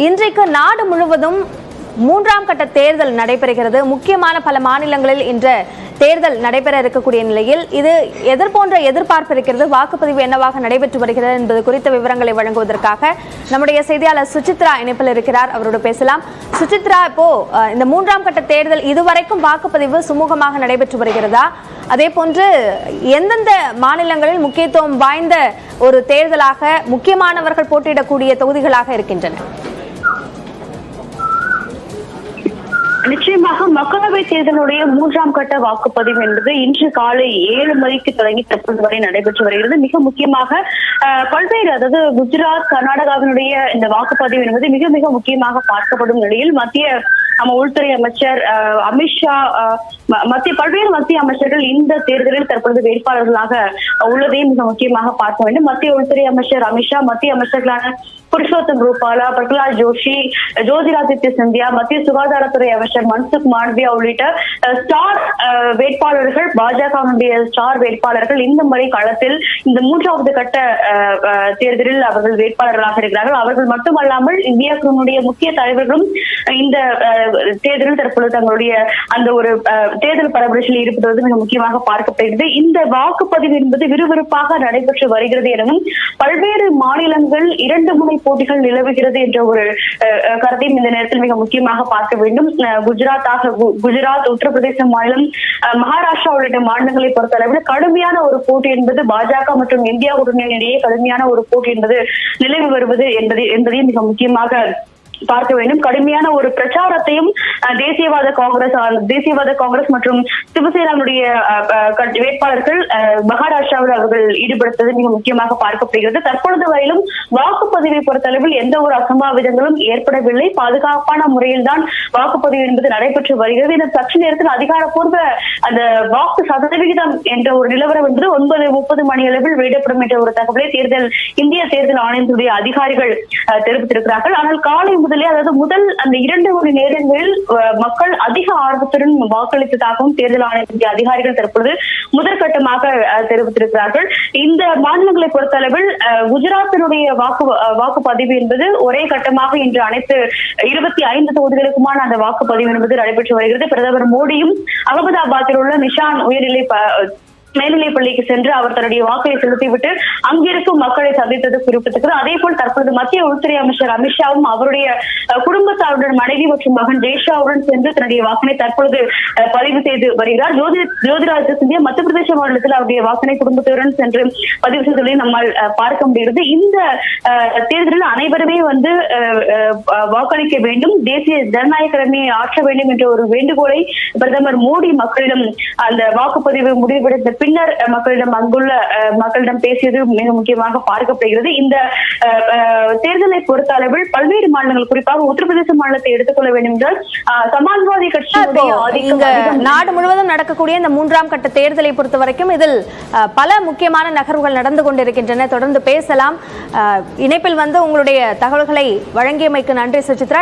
இன்றைக்கு நாடு முழுவதும் மூன்றாம் கட்ட தேர்தல் நடைபெறுகிறது. முக்கியமான பல மாநிலங்களில் இன்று தேர்தல் நடைபெற இருக்கக்கூடிய நிலையில் இது எதிர்போன்ற எதிர்பார்ப்பு இருக்கிறது. வாக்குப்பதிவு என்னவாக நடைபெற்று வருகிறது என்பது குறித்த விவரங்களை வழங்குவதற்காக நம்முடைய செய்தியாளர் சுசித்ரா இணைப்பில் இருக்கிறார். அவரோடு பேசலாம். சுசித்ரா இப்போ இந்த மூன்றாம் கட்ட தேர்தல் இதுவரைக்கும் வாக்குப்பதிவு சுமூகமாக நடைபெற்று வருகிறதா? அதே போன்று எந்தெந்த மாநிலங்களில் முக்கியத்துவம் வாய்ந்த ஒரு தேர்தலாக முக்கியமானவர்கள் போட்டியிடக்கூடிய தொகுதிகளாக இருக்கின்றன? நிச்சயமாக மக்களவை தேர்தலுடைய மூன்றாம் கட்ட வாக்குப்பதிவு என்பது இன்று காலை ஏழு மணிக்கு தொடங்கி தற்போது வரை நடைபெற்று வருகிறது. மிக முக்கியமாக அஹ், பல்வேறு அதாவது குஜராத் கர்நாடகாவினுடைய இந்த வாக்குப்பதிவு என்பது மிக மிக முக்கியமாக பார்க்கப்படும் நிலையில் மத்திய நம்ம உள்துறை அமைச்சர் அமித்ஷா ம- மத்திய பல்வேறு மத்திய அமைச்சர்கள் இந்த தேர்தலில் தற்பொழுது வேட்பாளர்களாக உள்ளதையும் மிக முக்கியமாக பார்க்க வேண்டும். மத்திய உள்துறை அமைச்சர் அமித்ஷா மத்திய அமைச்சர்களான புருஷோத்தம் ரூபாலா பிரகலாத் ஜோஷி ஜோதிராதித்ய சிந்தியா மத்திய சுகாதாரத்துறை அமைச்சர் மன்சுக் மாண்டவியா உள்ளிட்ட ஸ்டார் வேட்பாளர்கள் பாஜகவினுடைய ஸ்டார் வேட்பாளர்கள் இந்த முறை களத்தில் இந்த மூன்றாவது கட்ட தேர்தலில் அவர்கள் வேட்பாளர்களாக இருக்கிறார்கள். அவர்கள் மட்டுமல்லாமல் இந்தியாவினுடைய முக்கிய தலைவர்களும் இந்த தேர்தலில் தற்பொழுது தங்களுடைய அந்த ஒரு தேர்தல் பரபரப்பில் வந்து மிக முக்கியமாக பார்க்கப்படுகிறது. இந்த வாக்குப்பதிவு என்பது விறுவிறுப்பாக நடைபெற்று வருகிறது எனவும் பல்வேறு மாநிலங்கள் இரண்டு முனை போட்டிகள் நிலவுகிறது என்ற ஒரு அஹ், கருத்தையும் இந்த நேரத்தில் மிக முக்கியமாக பார்க்க வேண்டும். குஜராத் குஜராத்தாக குஜராத் உத்தரப்பிரதேச மாநிலம் மகாராஷ்டிரா உள்ளிட்ட மாநிலங்களை பொறுத்தளவில் கடுமையான ஒரு போட்டி என்பது பாஜக மற்றும் இந்தியா கூட்டணியிடையே கடுமையான ஒரு போட்டி என்பது நிலவி வருவது என்பது என்பதையும் மிக முக்கியமாக பார்க்க வேண்டும். கடுமையான ஒரு பிரச்சாரத்தையும் தேசியவாத காங்கிரஸ் தேசியவாத காங்கிரஸ் மற்றும் சிவசேனாவுடைய வேட்பாளர்கள் மகாராஷ்டிராவில் அவர்கள் ஈடுபடுத்தது மிக முக்கியமாக பார்க்கப்படுகிறது. தற்பொழுது வரையிலும் வாக்குப்பதிவை பொறுத்தளவில் எந்த ஒரு அசம்பாவிதங்களும் ஏற்படவில்லை. பாதுகாப்பான முறையில் தான் வாக்குப்பதிவு என்பது நடைபெற்று வருகிறது. இந்த சற்று நேரத்தில் அதிகாரப்பூர்வ அந்த வாக்கு சதவிகிதம் என்ற ஒரு நிலவரம் என்பது ஒன்பது முப்பது மணி அளவில் வெளியிடப்படும் என்ற ஒரு தகவலை தேர்தல் இந்திய தேர்தல் ஆணையத்துடைய அதிகாரிகள் அஹ், தெரிவித்திருக்கிறார்கள். ஆனால் காலை முதல் அதாவது முதல் அந்த இரண்டு மணி நேரங்களில் மக்கள் அதிக ஆர்வத்துடன் வாக்களித்ததாகவும் தேர்தல் ஆணையத்துடைய அதிகாரிகள் தற்பொழுது முதற்கட்டமாக தெரிவித்திருக்கிறார்கள். இந்த மாநிலங்களை பொறுத்தளவில் குஜராத்தினுடைய வாக்கு வாக்குப்பதிவு என்பது ஒரே கட்டமாக இன்று அனைத்து இருபத்தி ஐந்து தொகுதிகளுக்குமான அந்த வாக்குப்பதிவு என்பது நடைபெற்று வருகிறது. பிரதமர் மோடியும் அகமதாபாத்தில் உள்ள நிஷான் உயர்நிலை மேல்நிலைப் பள்ளிக்கு சென்று அவர் தன்னுடைய வாக்கை செலுத்திவிட்டு அங்கிருக்கும் மக்களை சந்தித்தது குறிப்பிட்டிருக்கிறது அதே போல் தற்பொழுது மத்திய உள்துறை அமைச்சர் அமித்ஷாவும் அவருடைய குடும்பத்தாருடன் மனைவி மற்றும் மகன் தேஷாவுடன் சென்று தன்னுடைய வாக்கினை தற்பொழுது பதிவு செய்து வருகிறார். ஜோதி ஜோதிராஜ் சிந்தியா மத்திய பிரதேச மாநிலத்தில் அவருடைய வாக்கினை குடும்பத்துடன் சென்று பதிவு செய்ததை நம்மால் பார்க்க முடிகிறது. இந்த அஹ், தேர்தலில் அனைவருமே வந்து அஹ், அஹ், வாக்களிக்க வேண்டும். தேசிய ஜனநாயக கடமையை ஆற்ற வேண்டும் என்ற ஒரு வேண்டுகோளை பிரதமர் மோடி மக்களிடம் அந்த வாக்குப்பதிவு முடிவெடுத்த பின்னர் மக்களிடம் அங்குள்ள மக்களிடம் பேசியது மிக முக்கியமாக பார்க்கப்படுகிறது. இந்த தேர்தலை பொறுத்த அளவில் பல்வேறு மாநிலங்கள் குறிப்பாக உத்தரப்பிரதேச மாநிலத்தை எடுத்துக்கொள்ள வேண்டும் என்றால் சமாஜ்வாதி அதிகம் நாடு முழுவதும் நடக்கக்கூடிய இந்த மூன்றாம் கட்ட தேர்தலை பொறுத்த வரைக்கும் இதில் பல முக்கியமான நகர்வுகள் நடந்து கொண்டிருக்கின்றன. தொடர்ந்து பேசலாம். இணைப்பில் வந்து உங்களுடைய தகவல்களை வழங்கியமைக்கு நன்றி சுசித்ரா